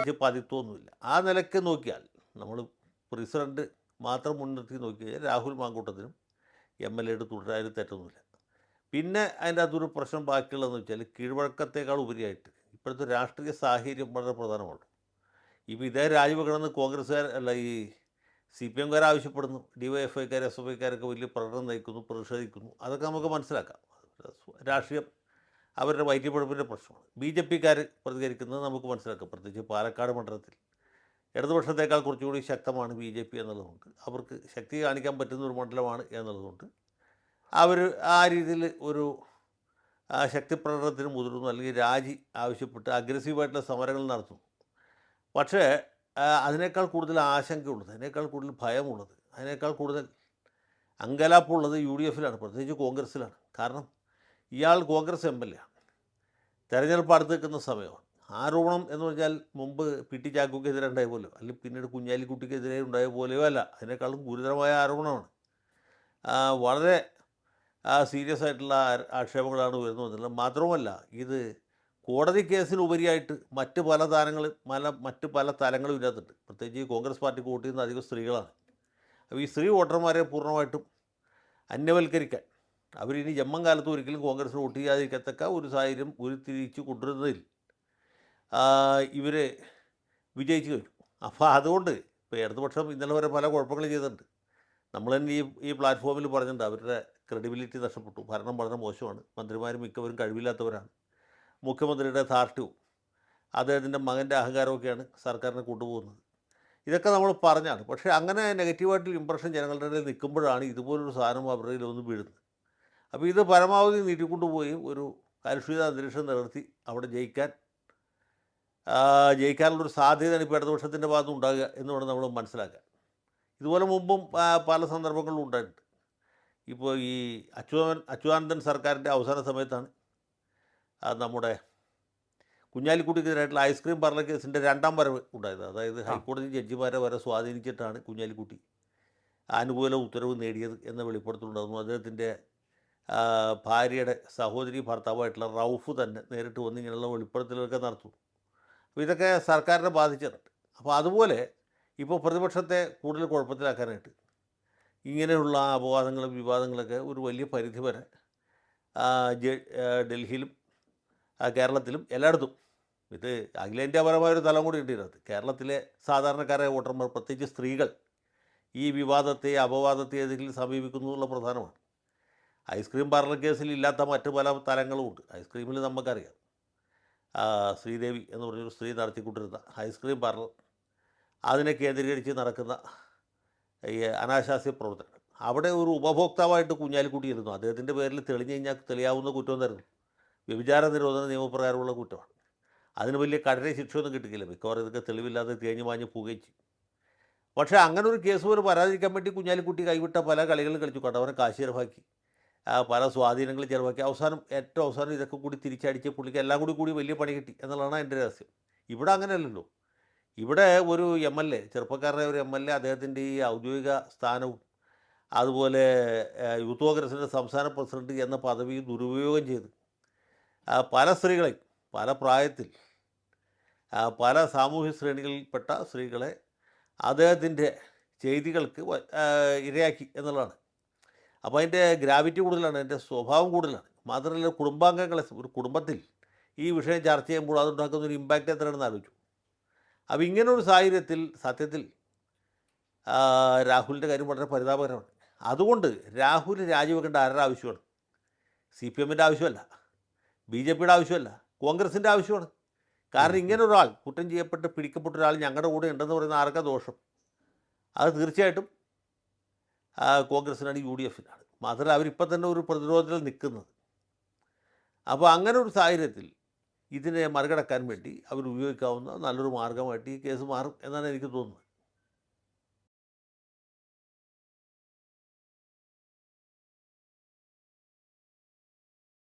പ്രത്യേകിച്ച് പതിത്വമൊന്നുമില്ല ആ നിലയ്ക്ക് നോക്കിയാൽ നമ്മൾ പ്രസിഡന്റ് മാത്രം മുൻനിർത്തി നോക്കി കഴിഞ്ഞാൽ രാഹുൽ മാങ്കൂട്ടത്തിനും എം എൽ എയുടെ തുടരാനും തെറ്റൊന്നുമില്ല. പിന്നെ അതിന്റെ അതൊരു പ്രശ്നം ബാക്കിയുള്ളതെന്ന് വെച്ചാൽ കീഴ്വഴക്കത്തേക്കാൾ ഉപരിയായിട്ട് ഇപ്പോഴത്തെ രാഷ്ട്രീയ സാഹചര്യം വളരെ പ്രധാനമാണ്. ഇപ്പോൾ ഇതേ രാജിവെക്കണമെന്ന് കോൺഗ്രസ്സുകാർ അല്ല ഈ സി പി എംകാർ ആവശ്യപ്പെടുന്നു ഡി വൈ എഫ് ഐക്കാർ എസ് എഫ് ഐക്കാരൊക്കെ വലിയ പ്രകടനം നയിക്കുന്നു പ്രതിഷേധിക്കുന്നു. അതൊക്കെ നമുക്ക് മനസ്സിലാക്കാം. രാഷ്ട്രീയം അവരുടെ വയറ്റിപ്പഴപ്പിന്റെ പ്രശ്നമാണ്. ബി ജെ പിക്കാർ പ്രതികരിക്കുന്നത് നമുക്ക് മനസ്സിലാക്കാം. പ്രത്യേകിച്ച് പാലക്കാട് മണ്ഡലത്തിൽ. ഇടതുപക്ഷത്തേക്കാൾ കുറച്ചുകൂടി ശക്തമാണ് ബി ജെ പി എന്നുള്ളതുകൊണ്ട്. അവർക്ക് ശക്തി കാണിക്കാൻ പറ്റുന്ന ഒരു മണ്ഡലമാണ് എന്നുള്ളതുകൊണ്ട്. അവർ ആ രീതിയിൽ ഒരു ശക്തി പ്രകടനത്തിന് മുതിർന്നു. അല്ലെങ്കിൽ രാജി ആവശ്യപ്പെട്ട് അഗ്രസീവായിട്ടുള്ള സമരങ്ങൾ നടത്തുന്നു. പക്ഷേ അതിനേക്കാൾ കൂടുതൽ ആശങ്കയുള്ളത് അതിനേക്കാൾ കൂടുതൽ ഭയമുള്ളത് അതിനേക്കാൾ കൂടുതൽ അങ്കലാപ്പുള്ളത് യു ഡി എഫിലാണ്. പ്രത്യേകിച്ച് കോൺഗ്രസ്സിലാണ്. കാരണം ഇയാൾ കോൺഗ്രസ് എം എൽ എ ആണ്. തെരഞ്ഞെടുപ്പ് അടുത്ത് നിൽക്കുന്ന സമയമാണ് ആരോപണം എന്ന് പറഞ്ഞാൽ മുമ്പ് പി ടി ചാക്കോക്കെതിരെ ഉണ്ടായ പോലെയോ അല്ലെങ്കിൽ പിന്നീട് കുഞ്ഞാലിക്കുട്ടിക്കെതിരെ ഉണ്ടായ പോലെയോ അല്ല. അതിനേക്കാളും ഗുരുതരമായ ആരോപണമാണ്. വളരെ സീരിയസ് ആയിട്ടുള്ള ആക്ഷേപങ്ങളാണ് ഉയർന്നു വന്നിട്ടുള്ളത്. മാത്രവുമല്ല ഇത് കോടതി കേസിനുപരിയായിട്ട് മറ്റ് പല താരങ്ങളും പല മറ്റ് പല തലങ്ങളും ഇതിനകത്തുണ്ട്. പ്രത്യേകിച്ച് കോൺഗ്രസ് പാർട്ടിക്ക് വോട്ട് ചെയ്യുന്ന അധികം സ്ത്രീകളാണ്. അപ്പോൾ ഈ സ്ത്രീ വോട്ടർമാരെ പൂർണമായിട്ടും അന്യവൽക്കരിക്കാൻ അവരിനി ജമ്മം കാലത്ത് ഒരിക്കലും കോൺഗ്രസ്സിന് വോട്ട് ചെയ്യാതിരിക്കത്തക്ക ഒരു സാഹചര്യം ഉരുത്തിരിച്ച് കൊണ്ടുവരുന്നതിൽ ഇവർ വിജയിച്ചു കഴിഞ്ഞു. അപ്പോൾ അതുകൊണ്ട് ഇപ്പോൾ ഇടതുപക്ഷം ഇന്നലെ വരെ പല കുഴപ്പങ്ങൾ ചെയ്തിട്ടുണ്ട്. നമ്മൾ തന്നെ ഈ ഈ പ്ലാറ്റ്ഫോമിൽ പറഞ്ഞിട്ടുണ്ട് അവരുടെ ക്രെഡിബിലിറ്റി നഷ്ടപ്പെട്ടു. ഭരണം വളരെ മോശമാണ്. മന്ത്രിമാർ മിക്കവരും കഴിവില്ലാത്തവരാണ്. മുഖ്യമന്ത്രിയുടെ ധാർഷ്ട്യവും അദ്ദേഹത്തിന്റെ മകന്റെ അഹങ്കാരമൊക്കെയാണ് സർക്കാരിനെ കൊണ്ടുപോകുന്നത്. ഇതൊക്കെ നമ്മൾ പറഞ്ഞാണ്. പക്ഷേ അങ്ങനെ നെഗറ്റീവായിട്ടുള്ള ഇമ്പ്രഷൻ ജനങ്ങളുടെ ഇടയിൽ നിൽക്കുമ്പോഴാണ് ഇതുപോലൊരു സാധനം അവരുടെ ഒന്ന് വീഴുന്നത്. അപ്പോൾ ഇത് പരമാവധി നീട്ടിക്കൊണ്ടുപോയി ഒരു കലുഷിത അന്തരീക്ഷം നിലനിർത്തി അവിടെ ജയിക്കാൻ. ജയിക്കാനുള്ളൊരു സാധ്യതയാണ് ഇപ്പോൾ ഇടതുപക്ഷത്തിന്റെ ഭാഗത്ത് ഉണ്ടാകുക എന്ന് വേണം നമ്മൾ മനസ്സിലാക്കാൻ. ഇതുപോലെ മുമ്പും പല സന്ദർഭങ്ങളിലും ഉണ്ടായിട്ടുണ്ട്. ഇപ്പോൾ ഈ അച്യുതൻ അച്യുതാനന്ദൻ സർക്കാരിന്റെ അവസാന സമയത്താണ് നമ്മുടെ കുഞ്ഞാലിക്കുട്ടിക്കെതിരായിട്ടുള്ള ഐസ്ക്രീം പാർലർ കേസിന്റെ രണ്ടാം വരവ് ഉണ്ടായത്. അതായത് ഹൈക്കോടതി ജഡ്ജിമാരെ വരെ സ്വാധീനിച്ചിട്ടാണ് കുഞ്ഞാലിക്കുട്ടി അനുകൂല ഉത്തരവ് നേടിയത് എന്ന വെളിപ്പെടുത്തലുണ്ടായിരുന്നു. അദ്ദേഹത്തിന്റെ ഭാര്യയുടെ സഹോദരി ഭർത്താവായിട്ടുള്ള റൌഫ് തന്നെ നേരിട്ട് വന്ന് ഇങ്ങനെയുള്ള വെളിപ്പെടുത്തലുകളൊക്കെ നടത്തുന്നു അപ്പോൾ ഇതൊക്കെ സർക്കാരിനെ ബാധിച്ചിട്ടുണ്ട്. അപ്പോൾ അതുപോലെ ഇപ്പോൾ പ്രതിപക്ഷത്തെ കൂടുതൽ കുഴപ്പത്തിലാക്കാനായിട്ട് ഇങ്ങനെയുള്ള അപവാദങ്ങളും വിവാദങ്ങളൊക്കെ ഒരു വലിയ പരിധി വരെ ഡൽഹിയിലും കേരളത്തിലും എല്ലായിടത്തും. ഇത് അഖിലേന്ത്യാപരമായ ഒരു തലം കൂടി ഉണ്ട് ഇതിനകത്ത്. കേരളത്തിലെ സാധാരണക്കാരായ വോട്ടർമാർ പ്രത്യേകിച്ച് സ്ത്രീകൾ ഈ വിവാദത്തെ അപവാദത്തെ ഏതെങ്കിലും സമീപിക്കുന്നു എന്നുള്ള പ്രധാനമാണ്. ഐസ്ക്രീം പാർലർ കേസിൽ ഇല്ലാത്ത മറ്റു പല തലങ്ങളും ഉണ്ട്. ഐസ്ക്രീമിൽ നമുക്കറിയാം. ശ്രീദേവി എന്ന് പറഞ്ഞൊരു സ്ത്രീ നടത്തിക്കൊണ്ടിരുന്ന ഐസ്ക്രീം പാർലർ അതിനെ കേന്ദ്രീകരിച്ച് നടക്കുന്ന ഈ അനാശാസ്യ പ്രവർത്തനങ്ങൾ അവിടെ ഒരു ഉപഭോക്താവായിട്ട് കുഞ്ഞാലിക്കുട്ടി ഇരുന്നു അദ്ദേഹത്തിന്റെ പേരിൽ തെളിഞ്ഞു കഴിഞ്ഞാൽ തെളിയാവുന്ന കുറ്റം തരുന്നു വ്യഭിചാര നിരോധന നിയമപ്രകാരമുള്ള കുറ്റമാണ്. അതിന് വലിയ കഠിന ശിക്ഷയൊന്നും കിട്ടിക്കില്ല മിക്കവാറും ഇതൊക്കെ തെളിവില്ലാതെ തേഞ്ഞു മാഞ്ഞ് പോവുകയും ചെയ്യും. പക്ഷേ അങ്ങനെ ഒരു കേസ് പോലും വരാതിരിക്കാൻ വേണ്ടി കുഞ്ഞാലിക്കുട്ടി കൈവിട്ട പല കളികളും കളിച്ചു. കണ്ടവനെ കാശീരഭാക്കി പല സ്വാധീനങ്ങൾ ചിലവാക്കി അവസാനം ഏറ്റവും അവസാനം ഇതൊക്കെ കൂടി തിരിച്ചടിച്ച് പുള്ളിക്ക് എല്ലാം കൂടി കൂടി വലിയ പണി കിട്ടി എന്നുള്ളതാണ് എന്റെ രഹസ്യം. ഇവിടെ അങ്ങനെയല്ലല്ലോ. ഇവിടെ ഒരു എം എൽ എ ചെറുപ്പക്കാരനായ ഒരു എം എൽ എ അദ്ദേഹത്തിന്റെ ഈ ഔദ്യോഗിക സ്ഥാനവും അതുപോലെ യൂത്ത് കോൺഗ്രസിന്റെ സംസ്ഥാന പ്രസിഡന്റ് എന്ന പദവി ദുരുപയോഗം ചെയ്ത് പല സ്ത്രീകളെ പല പ്രായത്തിൽ പല സാമൂഹ്യ ശ്രേണികളിൽപ്പെട്ട സ്ത്രീകളെ അദ്ദേഹത്തിന്റെ ചെയ്തികൾക്ക് ഇരയാക്കി എന്നുള്ളതാണ്. അപ്പോൾ അതിന്റെ ഗ്രാവിറ്റി കൂടുതലാണ് അതിന്റെ സ്വഭാവം കൂടുതലാണ്. മാത്രമല്ല കുടുംബാംഗങ്ങളെ ഒരു കുടുംബത്തിൽ ഈ വിഷയം ചർച്ച ചെയ്യുമ്പോൾ അതുണ്ടാക്കുന്ന ഒരു ഇമ്പാക്റ്റ് എത്രയാണെന്ന് ആലോചിച്ചു. അപ്പോൾ ഇങ്ങനൊരു സാഹചര്യത്തിൽ സത്യത്തിൽ രാഹുലിന്റെ കാര്യം വളരെ പരിതാപകരമാണ്. അതുകൊണ്ട് രാഹുൽ രാജിവെക്കേണ്ട ആരുടെ ആവശ്യമാണ്? സി പി എമ്മിന്റെ ആവശ്യമല്ല. ബി ജെ പിയുടെ ആവശ്യമല്ല. കോൺഗ്രസിന്റെ ആവശ്യമാണ്. കാരണം ഇങ്ങനെ ഒരാൾ കുറ്റം ചെയ്യപ്പെട്ട് പിടിക്കപ്പെട്ട ഒരാൾ ഞങ്ങളുടെ കൂടെ ഉണ്ടെന്ന് പറയുന്ന ആർക്കാ ദോഷം? അത് തീർച്ചയായിട്ടും കോൺഗ്രസിനാണ് യു ഡി എഫിനാണ്. മാത്രമല്ല അവരിപ്പോൾ തന്നെ ഒരു പ്രതിരോധത്തിൽ നിൽക്കുന്നത്. അപ്പോൾ അങ്ങനെ ഒരു സാഹചര്യത്തിൽ ഇതിനെ മറികടക്കാൻ വേണ്ടി അവർ ഉപയോഗിക്കാവുന്ന നല്ലൊരു മാർഗമായിട്ട് ഈ കേസ് മാറും എന്നാണ് എനിക്ക് തോന്നുന്നത്.